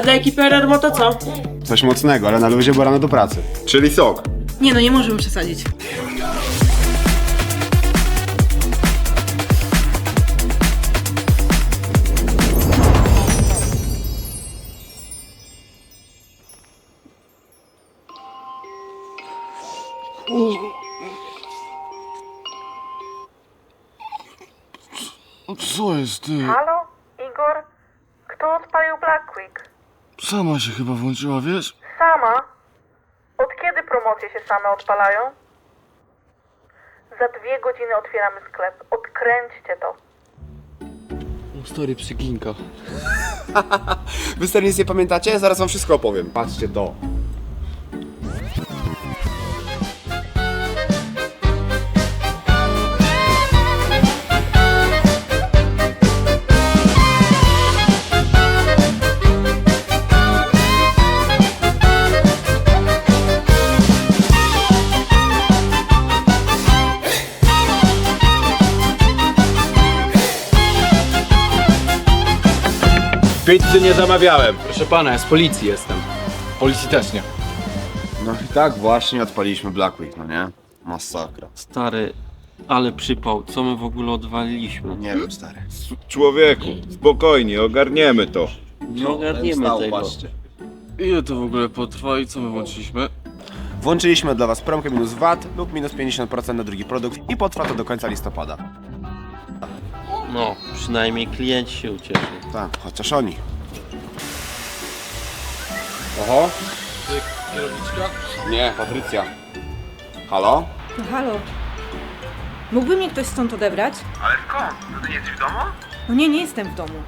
A dla ekipy RRMO to co? Coś mocnego, ale na luzie, bo rano do pracy. Czyli sok. Nie no, nie możemy przesadzić. Co jest ty? Halo? Igor? Kto odpalił Black Week? Sama się chyba włączyła, wiesz? Sama? Od kiedy promocje się same odpalają? Za dwie godziny otwieramy sklep. Odkręćcie to. Stary przyginka. Wy stary nic nie pamiętacie? Zaraz wam wszystko opowiem. Patrzcie to. Pizzy nie zamawiałem. Proszę pana, ja z policji jestem. Policji też nie. No i tak właśnie odpaliliśmy Black Week, no nie? Masakra. Stary, ale przypał, co my w ogóle odwaliliśmy? Nie wiem, stary. Człowieku, spokojnie, ogarniemy to. Nie ogarniemy tego. Ile to w ogóle potrwa i co my włączyliśmy? Włączyliśmy dla was promkę minus VAT lub minus 50% na drugi produkt i potrwa to do końca listopada. No, przynajmniej klienci się ucieszą. Tak, chociaż oni. Oho. Ty kierowniczka? Nie, Patrycja. Halo? No halo. Mógłby mnie ktoś stąd odebrać? Ale skąd? No ty nie jesteś w domu? No nie, nie jestem w domu.